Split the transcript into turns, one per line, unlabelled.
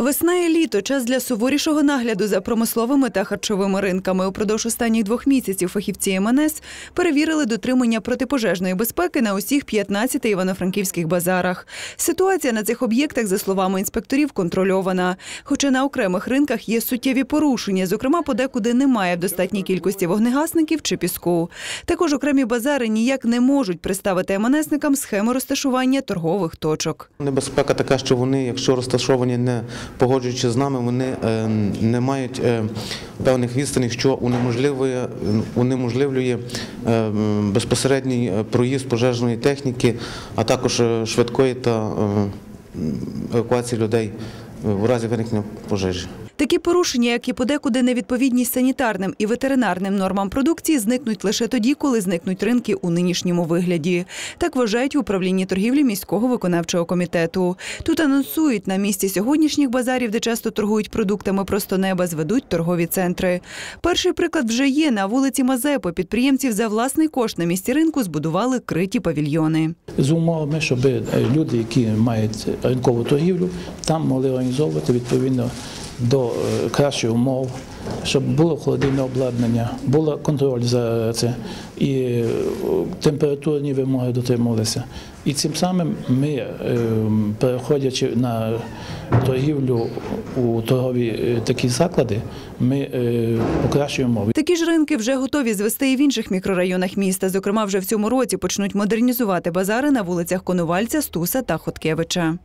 Весна і літо час для суворішого нагляду за промисловими та харчовими ринками. Упродовж останніх двох місяців фахівці МНС перевірили дотримання протипожежної безпеки на усіх 15 івано-франківських базарах. Ситуація на цих об'єктах, за словами інспекторів, контрольована. Хоча на окремих ринках є суттєві порушення, зокрема, подекуди немає в достатній кількості вогнегасників чи піску. Також окремі базари ніяк не можуть представити МНСникам схему розташування торгових точок.
Небезпека така, що вони, якщо розташовані не погоджуючи з нами, вони е, не мають е, певних відстаней, що унеможливлює, унеможливлює безпосередній е, проїзд пожежної техніки, а також швидкої та евакуації людей в разі виникнення пожежі.
Такі порушення, як і подекуди невідповідність санітарним і ветеринарним нормам продукції, зникнуть лише тоді, коли зникнуть ринки у нинішньому вигляді. Так вважають в управлінні торгівлі міського виконавчого комітету. Тут анонсують на місці сьогоднішніх базарів, де часто торгують продуктами просто неба, зведуть торгові центри. Перший приклад вже є на вулиці Мазепи. Підприємців за власний кошт на місці ринку збудували криті павільйони.
з умовами, щоб люди, які мають ринкову торгівлю, там могли організовувати відповідно до е, кращих умов, щоб було холодильне обладнання, було контроль за це і е, температурні вимоги дотримувалися. І цим самим ми, е, переходячи на торгівлю у торгові такі заклади, ми покращуємо.
Такі ж ринки вже готові звести і в інших мікрорайонах міста. Зокрема, вже в цьому році почнуть модернізувати базари на вулицях Конувальця, Стуса та Хоткевича.